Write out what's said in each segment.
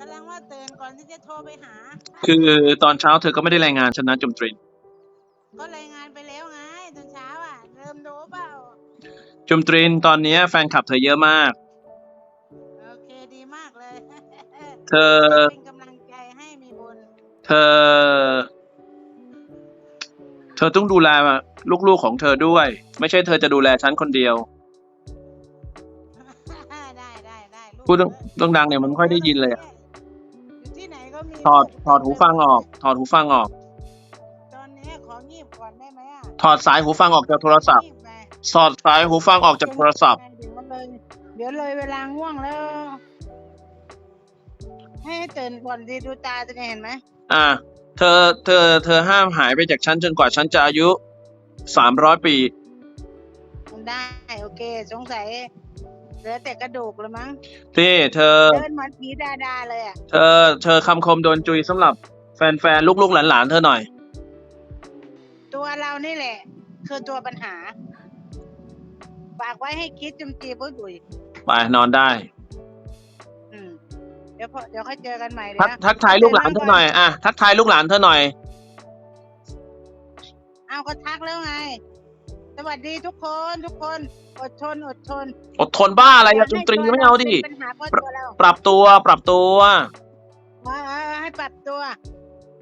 กำลังว่าตื่นก่อนที่จะโทรไปหา คือตอนเช้าเธอก็ไม่ได้รายงานฉันนะจมตรีก็รายงานไปแล้วไงตอนเช้าอะเริ่มดูเปล่าจมตรีนตอนเนี้ยแฟนคลับเธอเยอะมาก โอเคดีมากเลยเธอ เป็นกำลังใจให้มีบุญเธอ เธอต้องดูแลลูกๆของเธอด้วย ไม่ใช่เธอจะดูแลฉันคนเดียว ได้ได้ได้ลูกพูดต้องดังๆเนี่ยมันไม่ค่อยได้ยินเลยอะอยู่ที่ไหน ก็มีถอดถอดหูฟังออก ถอดหูฟังออก ตอนนี้ของงีบก่อนได้ไหมอะถอดสายหูฟังออกจากโทรศัพท์ งีบไปถอดสายหูฟังออกจากโทรศัพท์ เดี๋ยวมันเลยเดี๋ยวเลยเวลาง่วงแล้ว ให้ตื่นก่อนดีดูตาจะเห็นไหมอ่า เธอ เธอ เธอห้ามหายไปจากฉันจนกว่าฉันจะอายุสามร้อยปีมันได้โอเค สงสัย เหลือแต่กระดูกแล้วมั้งพี่เธอ เดินเหมือนผีดาดาเลยอะเธอ เธอคำคมโดนจุยสำหรับแฟนๆ ลูกๆ หลานๆ เธอหน่อย ตัวเรานี่แหละ คือตัวปัญหา ฝากไว้ให้คิดจุมจีบุ้ยบุยไปนอนได้ อืมเดี๋ยวพอเดี๋ยวค่อยเจอกันใหม่เลยทักนะทักทายลูกหลานเธอหน่อยอะทักทายลูกหลานเธอหน่อย เอาก็ทักแล้วไงส วัสดีทุกคนทุกคนอดทนอดทนอดทนบ้าอะไรอะจุนตรีไม่เอาดิปัญหาเพราะตัวเราปรับตัวปรับตัวว่าให้ปรับตัว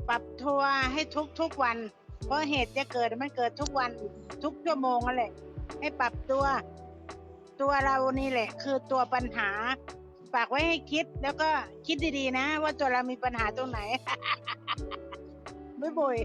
ปรับตัวให้ทุกทุกวัน เพราะเหตุจะเกิดมันเกิดทุกวันทุกชั่วโมงนั่นแหละ ให้ปรับตัว ตัวเรานี่แหละ คือตัวปัญหาฝากไว้ให้คิดแล้วก็คิดดีๆนะ ว่าตัวเรามีปัญหาตรงไหนบุยบุย